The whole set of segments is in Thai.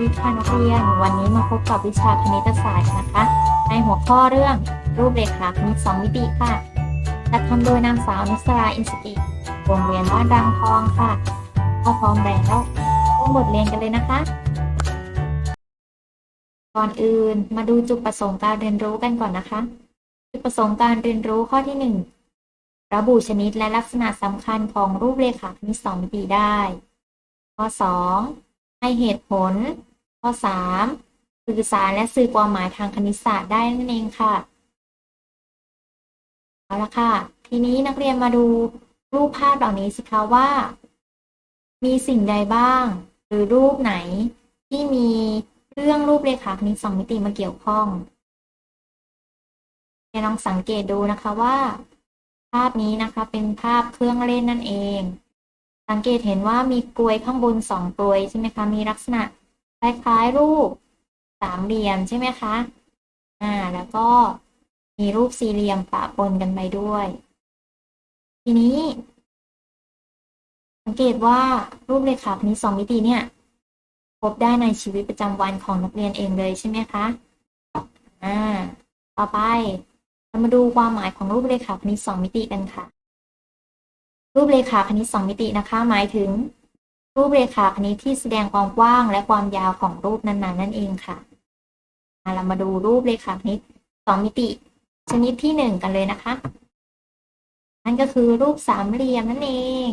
ดีค่ะนักเรียน วันนี้มาพบกับวิชาคณิตศาสตร์นะคะ ในหัวข้อเรื่องรูปเรขาคณิตสองมิติค่ะจัดทำโดยนางสาวนุสราอินสติโรงเรียนบ้านรังทองค่ะถ้าพร้อมแล้วร่วมบทเรียนกันเลยนะคะ ก่อนอื่นมาดูจุดประสงค์การเรียนรู้กันก่อนนะคะ จุดประสงค์การเรียนรู้ข้อที่หนึ่งระบุชนิดและลักษณะสำคัญของรูปเรขาคณิตสองมิติได้ ข้อสองให้เหตุผล ข้อ 3 สื่อสารและสื่อความหมายทางคณิตศาสตร์ได้นั่นเองค่ะ เอาละค่ะ ทีนี้นักเรียนมาดูรูปภาพเหล่านี้สิคะว่า มีสิ่งใดบ้าง หรือรูปไหนที่มีเรื่องรูปเรขาคณิตสองมิติมาเกี่ยวข้องเรียนลองสังเกตดูนะคะว่า ภาพนี้นะคะเป็นภาพเครื่องเล่นนั่นเอง สังเกตเห็นว่ามีกลวยข้างบนสองกลวยใช่ไหมคะมีลักษณะ คล้ายๆรูปสามเหลี่ยมใช่ไหมคะ อ่า แล้วก็มีรูปสี่เหลี่ยมปะปนกันไปด้วย ทีนี้ สังเกตว่ารูปเรขาคณิตสองมิติเนี่ย พบได้ในชีวิตประจำวันของนักเรียนเองเลยใช่ไหมคะ อ่า ต่อไปเรามาดูความหมายของรูปเรขาคณิตสองมิติกันค่ะ รูปเรขาคณิตสองมิตินะคะ หมายถึง รูปเรขาคณิตที่แสดงความกว้างและความยาวของรูปนั้นๆ นั่นเองค่ะเรามาดูรูปเรขาคณิตสองมิติ ชนิดที่หนึ่งกันเลยนะคะ นั่นก็คือรูปสามเหลี่ยมนั่นเอง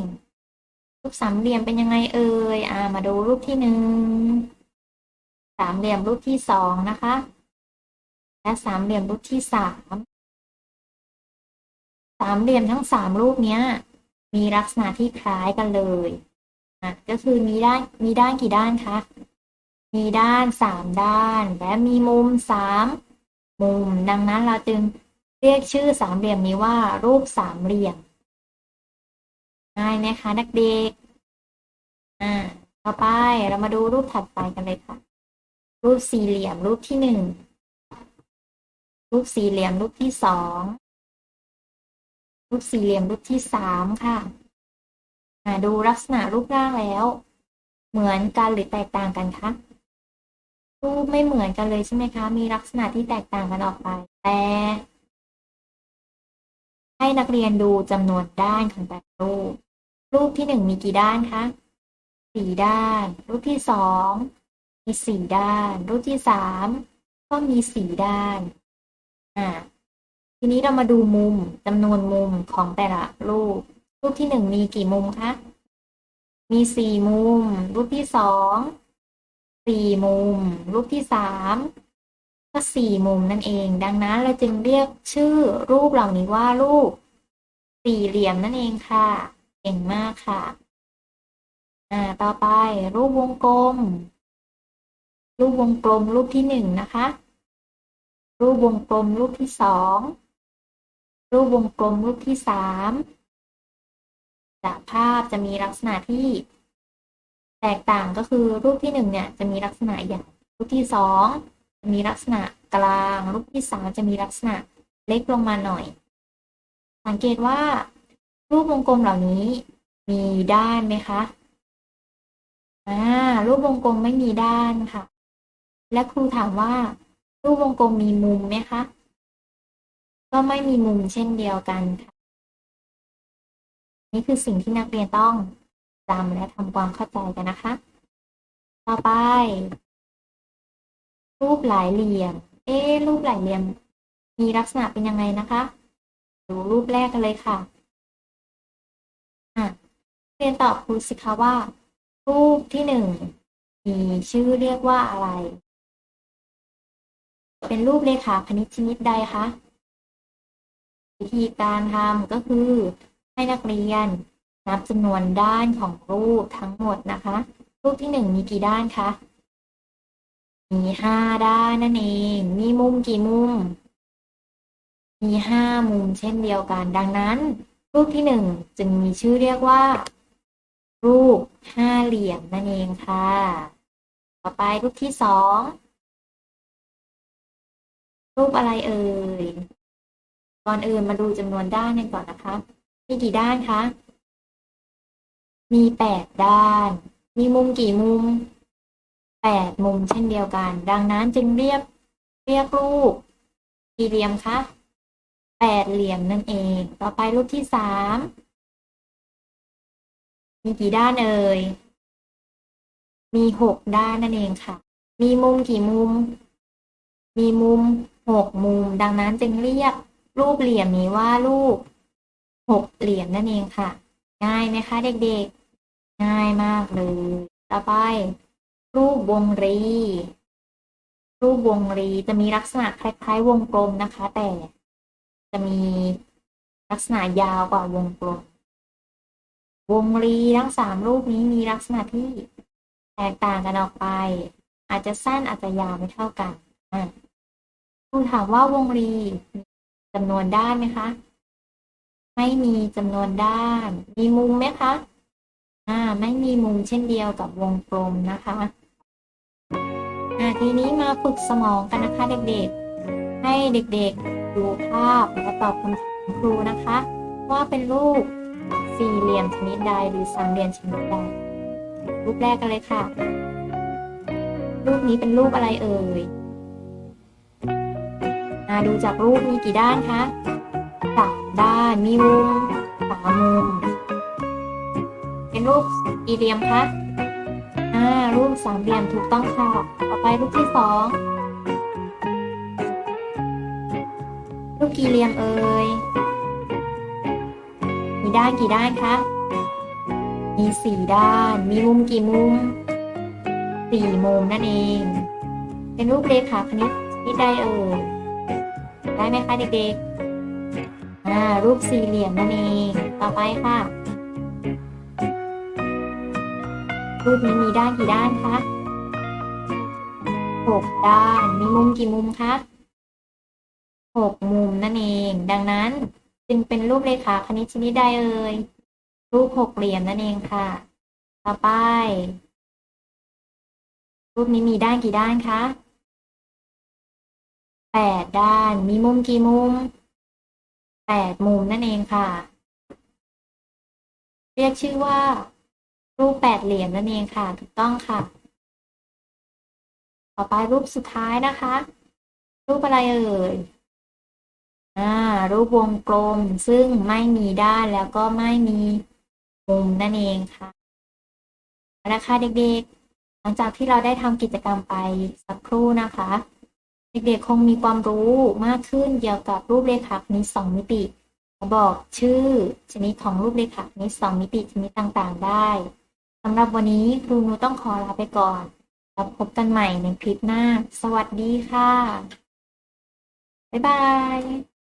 รูปสามเหลี่ยมเป็นยังไงเอ่ยอ่า มาดูรูปที่หนึ่งสามเหลี่ยมรูปที่สองนะคะ และสามเหลี่ยมรูปที่สามสามเหลี่ยมทั้งสามรูปเนี้ย มีลักษณะที่คล้ายกันเลย อะก็คือมีด้านมีด้านกี่ด้านคะ มีด้านสามด้าน และมีมุมสามมุม ดังนั้นเราจึงเรียกชื่อสามเหลี่ยมนี้ว่า รูปสามเหลี่ยมง่ายไหมคะนักเด็กอ่าต่อไปเรามาดูรูปถัดไปกันเลยค่ะ รูปสี่เหลี่ยมรูปที่หนึ่งรูปสี่เหลี่ยมรูปที่สองรูปสี่เหลี่ยมรูปที่สามค่ะ ดูลักษณะรูปร่างแล้ว เหมือนกันหรือแตกต่างกันคะรูปไม่เหมือนกันเลยใช่ไหมคะ มีลักษณะที่แตกต่างกันออกไป แต่ ให้นักเรียนดูจำนวนด้านของแต่ละรูป รูปที่หนึ่งมีกี่ด้านคะสี่ด้าน รูปที่สองมีสี่ด้าน รูปที่สามก็มีสี่ด้าน อ่า ทีนี้เรามาดูมุมจำนวนมุมของแต่ละรูป รูปที่หนึ่งมีกี่มุมคะ มีสี่มุม รูปที่สองสี่มุม รูปที่สามก็สี่มุมนั่นเอง ดังนั้นเราจึงเรียกชื่อรูปเหล่านี้ว่ารูป สี่เหลี่ยมนั่นเองค่ะเก่งมากค่ะ อ่า ต่อไปรูปวงกลม รูปวงกลมรูปที่หนึ่งนะคะ รูปวงกลมรูปที่สองรูปวงกลมรูปที่สาม จากภาพจะมีลักษณะที่ แตกต่างก็คือรูปที่หนึ่งเนี่ยจะมีลักษณะใหญ่รูปที่สองจะมีลักษณะกลาง รูปที่สามจะมีลักษณะเล็กลงมาหน่อย สังเกตว่า รูปวงกลมเหล่านี้มีด้านไหมคะอ่ารูปวงกลมไม่มีด้านค่ะ และครูถามว่า รูปวงกลมมีมุมไหมคะก็ไม่มีมุมเช่นเดียวกันค่ะ นี่คือสิ่งที่นักเรียนต้องจำและทำความเข้าใจกันนะคะ ต่อไป รูปหลายเหลี่ยม เอ๊รูปหลายเหลี่ยม มีลักษณะเป็นยังไงนะคะ ดูรูปแรกกันเลยค่ะอะเรียนตอบครูสิคะว่า รูปที่หนึ่งมีชื่อเรียกว่าอะไร เป็นรูปเลขาคณิตชนิดใดคะวิธีการทำก็คือ ให้นักเรียน นับจำนวนด้านของรูปทั้งหมดนะคะ รูปที่หนึ่งมีกี่ด้านคะ มีห้าด้านนั่นเอง มีมุมกี่มุม มีห้ามุมเช่นเดียวกัน ดังนั้น รูปที่หนึ่งจึงมีชื่อเรียกว่า รูปห้าเหลี่ยมนั่นเองค่ะ ต่อไปรูปที่สองรูปอะไรเอ่ย ก่อนอื่นมาดูจำนวนด้านกันก่อนนะคะ มีกี่ด้านคะ มีแปดด้าน มีมุมกี่มุมแปดมุมเช่นเดียวกัน ดังนั้นจึงเรียกเรียกรูปกี่เหลี่ยมคะแปดเหลี่ยมนั่นเอง ต่อไปรูปที่สาม มีกี่ด้านเอ่ย มีหกด้านนั่นเองค่ะ มีมุมกี่มุม มีมุมหกมุม ดังนั้นจึงเรียกรูปเหลี่ยมนี้ว่ารูป หกเหลี่ยมนั่นเองค่ะ ง่ายไหมคะเด็กๆ ง่ายมากเลย ต่อไป รูปวงรี รูปวงรีจะมีลักษณะคล้ายๆ วงกลมนะคะ แต่จะมีลักษณะยาวกว่าวงกลม วงรีทั้งสามรูปนี้มีลักษณะที่แตกต่างกันออกไป อาจจะสั้นอาจจะยาวไม่เท่ากันอะครูถามว่าวงรีจำนวนด้านไหมคะ ไม่มีจำนวนด้าน มีมุมไหมคะ อ่า ไม่มีมุมเช่นเดียวกับวงกลมนะคะ อ่า ทีนี้มาฝึกสมองกันนะคะเด็กๆ ให้เด็กๆ ดูภาพและตอบคำถามครูนะคะ ว่าเป็นรูปสี่เหลี่ยมชนิดใดหรือสามเหลี่ยมชนิดใด รูปแรกกันเลยค่ะ รูปนี้เป็นรูปอะไรเอ่ย อ่า ดูจากรูปมีกี่ด้านคะ สามด้าน มีมุมสามมุม เป็นรูปกี่เหลี่ยมคะอ่ารูปสามเหลี่ยมถูกต้องค่ะ ต่อไปรูปที่สองรูปกี่เหลี่ยมเอ่ย มีด้านกี่ด้านคะ มีสี่ด้าน มีมุมกี่มุม สี่มุมนั่นเอง เป็นรูปเลขาคณิตชนิดใดเอ่ย ได้ไหมคะเด็กๆ รูปสี่เหลี่ยมนั่นเอง ต่อไปค่ะ รูปนี้มีด้านกี่ด้านคะหกด้าน มีมุมกี่มุมคะหกมุมนั่นเอง ดังนั้นจึงเป็นรูปเลขาคณิตชนิดใดเอ่ย รูปหกเหลี่ยมนั่นเองค่ะ ต่อไป รูปนี้มีด้านกี่ด้านคะแปดด้าน มีมุมกี่มุม แปดมุมนั่นเองค่ะ เรียกชื่อว่า รูปแปดเหลี่ยมนั่นเองค่ะ ถูกต้องค่ะ ต่อไปรูปสุดท้ายนะคะ รูปอะไรเอ่ยอ่า รูปวงกลมซึ่งไม่มีด้านแล้วก็ไม่มีมุมนั่นเองค่ะเอาละค่ะเด็กๆ หลังจากที่เราได้ทำกิจกรรมไปสักครู่นะคะ เด็กๆคงมีความรู้มากขึ้นเกี่ยวกับรูปเลขาคณิตสองมิติบอกชื่อชนิดของรูปเลขาคณิตสองมิติชนิดต่างๆได้สำหรับวันนี้ครูนูต้องขอลาไปก่อนแล้วพบกันใหม่ในคลิปหน้า สวัสดีค่ะ บ๊ายบาย